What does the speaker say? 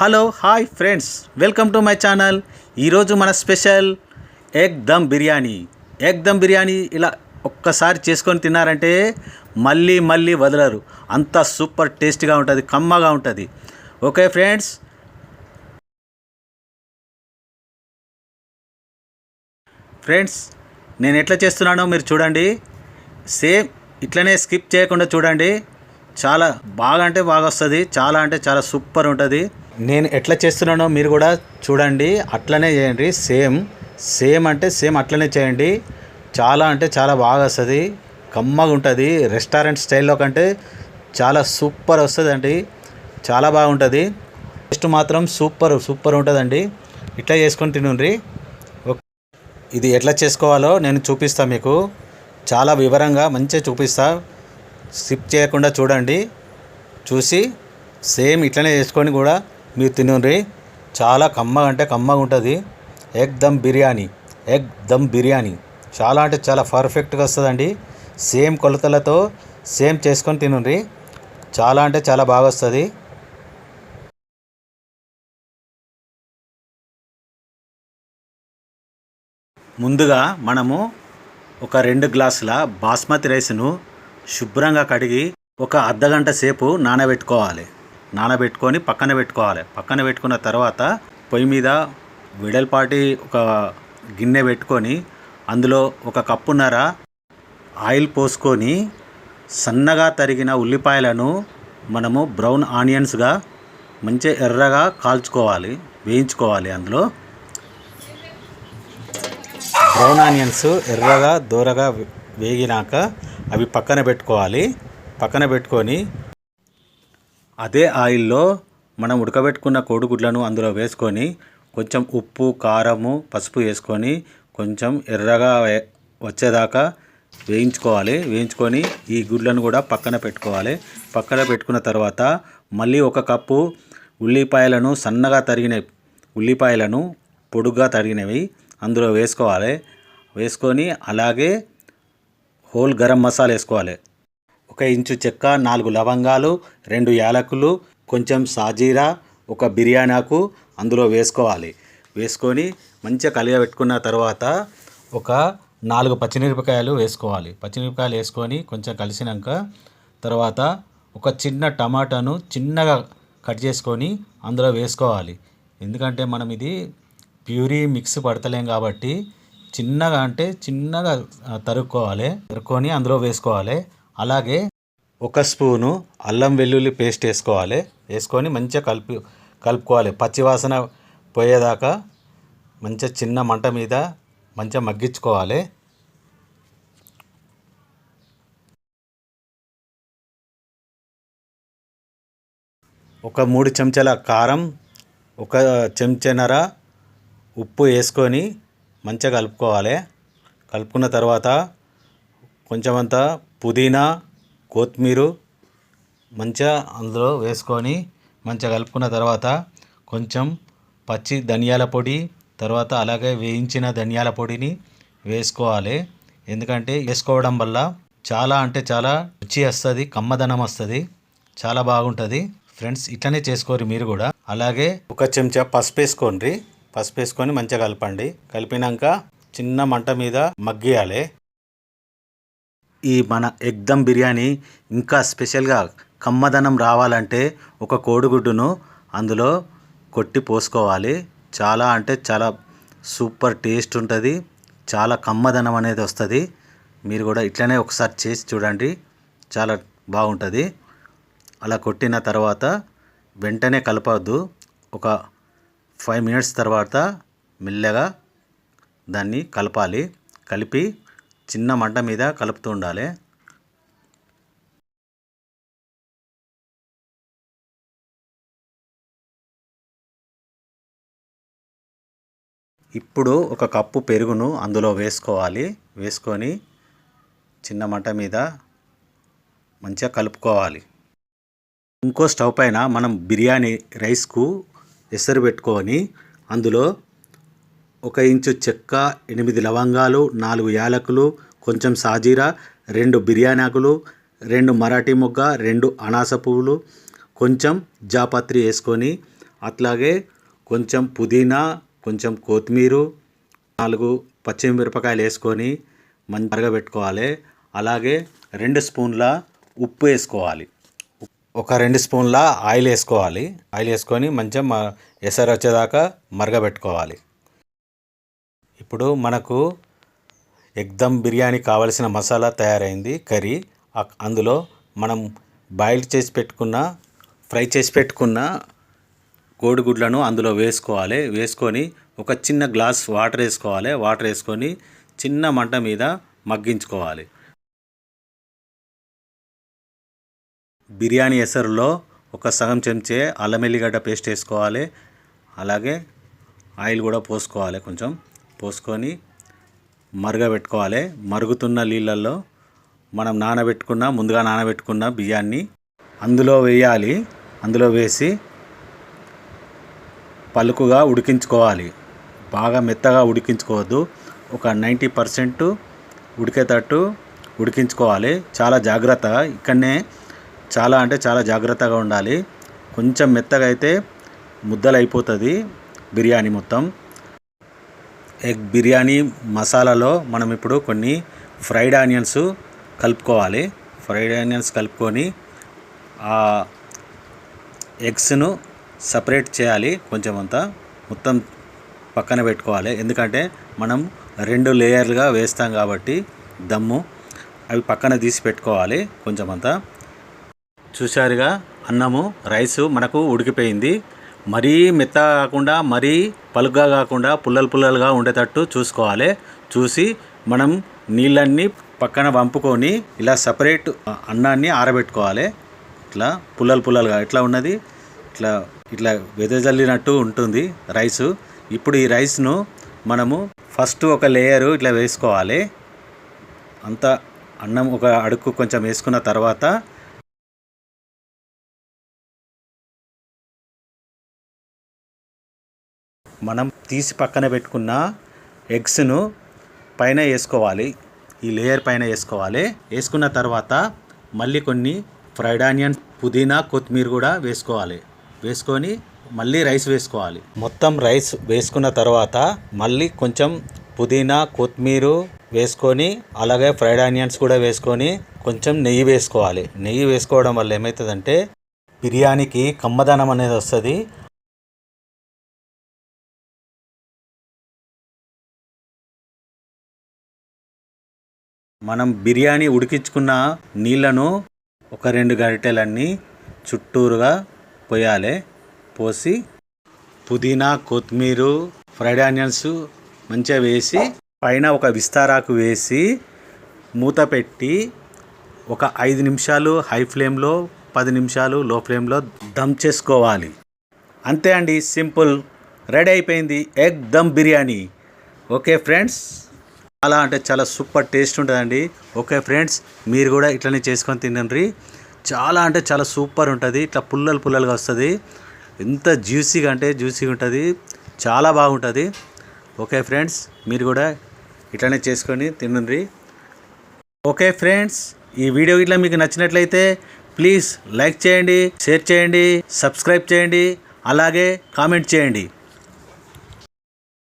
Hello hi friends. Welcome to my channel. ఈరోజు మన special egg dum biryani. Egg dum biryani ఇలా ఒక్కసారి చేసుకొని తిన్నారంటే మళ్ళీ మళ్ళీ వదలరు. అంత సూపర్ టేస్టీగా ఉంటుంది కమ్మగా ఉంటుంది. Okay friends. ఫ్రెండ్స్ నేను ఎట్లా చేస్తున్నానో మీరు చూడండి. సేమ్ ఇట్లనే స్కిప్ చేయకుండా చూడండి. చాలా బాగా అంటే బాగా వస్తుంది చాలా అంటే చాలా సూపర్ ఉంటుంది. నేను ఎట్లా చేస్తున్నానో మీరు కూడా చూడండి అట్లనే చేయండి. సేమ్ సేమ్ అంటే సేమ్ అట్లనే చేయండి. చాలా అంటే చాలా బాగా వస్తుంది. కమ్మగా ఉంటుంది. రెస్టారెంట్ స్టైల్లో కంటే చాలా సూపర్ వస్తుందండి. చాలా బాగుంటుంది టేస్ట్ మాత్రం సూపర్ సూపర్ ఉంటుందండి. ఇట్లా చేసుకొని తినండి. ఇది ఎట్లా చేసుకోవాలో నేను చూపిస్తాను మీకు. చాలా వివరంగా మంచిగా చూపిస్తా. స్కిప్ చేయకుండా చూడండి. చూసి సేమ్ ఇట్లనే చేసుకొని కూడా మీరు తినండి చాలా కమ్మగా అంటే కమ్మగా ఉంటుంది. ఎగ్ దమ్ బిర్యానీ. ఎగ్ దమ్ బిర్యానీ. చాలా అంటే చాలా పర్ఫెక్ట్గా వస్తుందండి. సేమ్ కొలతలతో సేమ్ చేసుకొని తినండి చాలా అంటే చాలా బాగా వస్తుంది. ముందుగా మనము ఒక రెండు గ్లాసుల బాస్మతి రైస్ను శుభ్రంగా కడిగి ఒక అర్ధగంట సేపు నానబెట్టుకోవాలి. నానబెట్టుకొని పక్కన పెట్టుకోవాలి. పక్కన పెట్టుకున్న తర్వాత పొయ్యి మీద వెడల్పాటి ఒక గిన్నె పెట్టుకొని అందులో ఒక కప్పున్నర ఆయిల్ పోసుకొని సన్నగా తరిగిన ఉల్లిపాయలను మనము బ్రౌన్ ఆనియన్స్గా మంచి ఎర్రగా కాల్చుకోవాలి వేయించుకోవాలి అందులో. బ్రౌన్ ఆనియన్స్ ఎర్రగా దూరగా వేగినాక అవి పక్కన పెట్టుకోవాలి. పక్కన పెట్టుకొని అదే ఆయిల్లో మనం ఉడకబెట్టుకున్న కోడిగుడ్లను అందులో వేసుకొని కొంచెం ఉప్పు కారము పసుపు వేసుకొని కొంచెం ఎర్రగా వచ్చేదాకా వేయించుకోవాలి. వేయించుకొని ఈ గుడ్లను కూడా పక్కన పెట్టుకోవాలి. పక్కన పెట్టుకున్న తర్వాత మళ్ళీ ఒక కప్పు ఉల్లిపాయలను సన్నగా తరిగిన ఉల్లిపాయలను పొడుగ్గా తరిగినవి అందులో వేసుకోవాలి. వేసుకొని అలాగే హోల్ గరం మసాలా వేసుకోవాలి. ఒక ఇంచు చెక్క నాలుగు లవంగాలు రెండు యాలకులు కొంచెం సాజీరా ఒక బిర్యానాకు అందులో వేసుకోవాలి. వేసుకొని మంచిగా కలిగబెట్టుకున్న తర్వాత ఒక నాలుగు పచ్చిమిరపకాయలు వేసుకోవాలి. పచ్చిమిరపకాయలు వేసుకొని కొంచెం కలిసినాక తర్వాత ఒక చిన్న టమాటాను చిన్నగా కట్ చేసుకొని అందులో వేసుకోవాలి. ఎందుకంటే మనం ఇది ప్యూరీ మిక్స్ పడతలేం కాబట్టి చిన్నగా అంటే చిన్నగా తరుక్కోవాలి. తరుక్కొని అందులో వేసుకోవాలి. అలాగే ఒక స్పూను అల్లం వెల్లుల్లి పేస్ట్ వేసుకోవాలి. వేసుకొని మంచిగా కలిపి కలుపుకోవాలి. పచ్చివాసన పోయేదాకా మంచిగా చిన్న మంట మీద మంచిగా మగ్గించుకోవాలి. ఒక మూడు చెంచాల కారం ఒక చెంచానర ఉప్పు వేసుకొని మంచిగా కలుపుకోవాలి. కలుపుకున్న తర్వాత కొంచెమంతా పుదీనా కొత్తిమీర మంచిగా అందులో వేసుకొని మంచిగా కలుపుకున్న తర్వాత కొంచెం పచ్చి ధనియాల పొడి తర్వాత అలాగే వేయించిన ధనియాల పొడిని వేసుకోవాలి. ఎందుకంటే వేసుకోవడం వల్ల చాలా అంటే చాలా రుచి వస్తుంది కమ్మదనం వస్తుంది చాలా బాగుంటుంది. ఫ్రెండ్స్ ఇట్లనే చేసుకోరు మీరు కూడా. అలాగే ఒక చెంచా పసుపు వేసుకోండి. పసుపు వేసుకొని మంచిగా కలపండి. కలిపినాక చిన్న మంట మీద మగ్గియాలి. ఈ మన ఎగ్దమ్ బిర్యానీ ఇంకా స్పెషల్గా కమ్మదనం రావాలంటే ఒక కోడిగుడ్డును అందులో కొట్టి పోసుకోవాలి. చాలా అంటే చాలా సూపర్ టేస్ట్ ఉంటుంది. చాలా కమ్మదనం అనేది వస్తుంది. మీరు కూడా ఇట్లనే ఒకసారి చేసి చూడండి. చాలా బాగుంటుంది. అలా కొట్టిన తర్వాత వెంటనే కలపవద్దు ఒక ఫైవ్ మినిట్స్ తర్వాత మెల్లగా దాన్ని కలపాలి. కలిపి చిన్న మంట మీద కలుపుతూ ఉండాలి. ఇప్పుడు ఒక కప్పు పెరుగును అందులో వేసుకోవాలి. వేసుకొని చిన్న మంట మీద మంచిగా కలుపుకోవాలి. ఇంకో స్టవ్ పైన మనం బిర్యానీ రైస్కు ఎసరు పెట్టుకొని అందులో ఒక ఇంచు చెక్క ఎనిమిది లవంగాలు నాలుగు యాలకులు కొంచెం సాజీరా రెండు బిర్యానీ ఆకులు రెండు మరాఠీ మొగ్గ రెండు అనాస పువ్వులు కొంచెం జాపత్రి వేసుకొని అట్లాగే కొంచెం పుదీనా కొంచెం కొత్తిమీరు నాలుగు పచ్చిమిరపకాయలు వేసుకొని మంచిగా మరగబెట్టుకోవాలి అలాగే రెండు స్పూన్ల ఉప్పు వేసుకోవాలి. ఒక రెండు స్పూన్ల ఆయిల్ వేసుకోవాలి. ఆయిల్ వేసుకొని మంచిగా ఎసరు వచ్చేదాకా మరగబెట్టుకోవాలి. ఇప్పుడు మనకు ఎగ్దమ్ బిర్యానీ కావలసిన మసాలా తయారైంది కర్రీ. అందులో మనం బాయిల్ చేసి పెట్టుకున్న ఫ్రై చేసి పెట్టుకున్న కోడిగుడ్లను అందులో వేసుకోవాలి. వేసుకొని ఒక చిన్న గ్లాస్ వాటర్ వేసుకోవాలి. వాటర్ వేసుకొని చిన్న మంట మీద మగ్గించుకోవాలి. బిర్యానీ ఎసరులో ఒక సగం చెంచే అల్లం ఎల్లిగడ్డ పేస్ట్ వేసుకోవాలి. అలాగే ఆయిల్ కూడా పోసుకోవాలి కొంచెం. పోసుకొని మరగబెట్టుకోవాలి మరుగుతున్న నీళ్ళల్లో మనం నానబెట్టుకున్న ముందుగా నానబెట్టుకున్న బియ్యాన్ని అందులో వేయాలి. అందులో వేసి పలుకుగా ఉడికించుకోవాలి. బాగా మెత్తగా ఉడికించుకోవద్దు. ఒక నైంటీ పర్సెంట్ ఉడికేటట్టు ఉడికించుకోవాలి. చాలా జాగ్రత్తగా ఇక్కడనే చాలా అంటే చాలా జాగ్రత్తగా ఉండాలి. కొంచెం మెత్తగా అయితే ముద్దలు అయిపోతుంది బిర్యానీ మొత్తం. ఎగ్ బిర్యానీ మసాలాలో మనం ఇప్పుడు కొన్ని ఫ్రైడ్ ఆనియన్స్ కలుపుకోవాలి. ఫ్రైడ్ ఆనియన్స్ కలుపుకొని ఆ ఎగ్స్ను సపరేట్ చేయాలి కొంచెం అంతా. మొత్తం పక్కన పెట్టుకోవాలి. ఎందుకంటే మనం రెండు లేయర్లుగా వేస్తాం కాబట్టి దమ్ము అవి పక్కన తీసి పెట్టుకోవాలి కొంచెం అంతా. చూశారుగా? అన్నము రైసు మనకు ఉడికిపోయింది. మరీ మెత్తగా కాకుండా మరీ పలుగ్గా కాకుండా పుల్లలు పుల్లలుగా ఉండేటట్టు చూసుకోవాలి. చూసి మనం నీళ్ళన్నీ పక్కన వంపుకొని ఇలా సపరేట్ అన్నాన్ని ఆరబెట్టుకోవాలి. ఇట్లా పుల్లలు పుల్లలుగా ఎట్లా ఉన్నది? ఇట్లా ఇట్లా వెదజల్లినట్టు ఉంటుంది రైసు. ఇప్పుడు ఈ రైస్ను మనము ఫస్ట్ ఒక లేయరు ఇట్లా వేసుకోవాలి. అంత అన్నం ఒక అడుగు కొంచెం వేసుకున్న తర్వాత మనం తీసి పక్కన పెట్టుకున్న ఎగ్స్ను పైన వేసుకోవాలి. ఈ లేయర్ పైన వేసుకోవాలి. వేసుకున్న తర్వాత మళ్ళీ కొన్ని ఫ్రైడ్ ఆనియన్ పుదీనా కొత్తిమీర కూడా వేసుకోవాలి. వేసుకొని మళ్ళీ రైస్ వేసుకోవాలి. మొత్తం రైస్ వేసుకున్న తర్వాత మళ్ళీ కొంచెం పుదీనా కొత్తిమీర వేసుకొని అలాగే ఫ్రైడ్ ఆనియన్స్ కూడా వేసుకొని కొంచెం నెయ్యి వేసుకోవాలి. నెయ్యి వేసుకోవడం వల్ల ఏమవుతుందంటే బిర్యానీకి కమ్మదనం అనేది వస్తుంది. మనం బిర్యానీ ఉడికించుకున్న నీళ్ళను ఒక రెండు గరిటెలన్నీ చుట్టూరుగా పోయాలి పోసి పుదీనా కొత్తిమీర ఫ్రైడ్ ఆనియన్స్ మంచిగా వేసి పైన ఒక విస్తారాకు వేసి మూత పెట్టి ఒక ఐదు నిమిషాలు హై ఫ్లేమ్లో పది నిమిషాలు లో ఫ్లేమ్లో దమ్ చేసుకోవాలి. అంతే అండి సింపుల్. రెడీ అయిపోయింది egg dum biryani. Okay friends? చాలా అంటే చాలా సూపర్ టేస్ట్ ఉంటుందండి. ఓకే ఫ్రెండ్స్ మీరు కూడా ఇట్లనే చేసుకొని తినండి. చాలా అంటే చాలా సూపర్ ఉంటుంది. ఇట్లా పుల్లలు పుల్లలుగా వస్తుంది. ఎంత జ్యూసీగా అంటే జ్యూసీగా ఉంటుంది. చాలా బాగుంటుంది. ఓకే ఫ్రెండ్స్ మీరు కూడా ఇట్లనే చేసుకొని తినండి. ఓకే ఫ్రెండ్స్ ఈ వీడియో ఇట్లా మీకు నచ్చినట్లయితే ప్లీజ్ లైక్ చేయండి షేర్ చేయండి సబ్స్క్రైబ్ చేయండి అలాగే కామెంట్ చేయండి.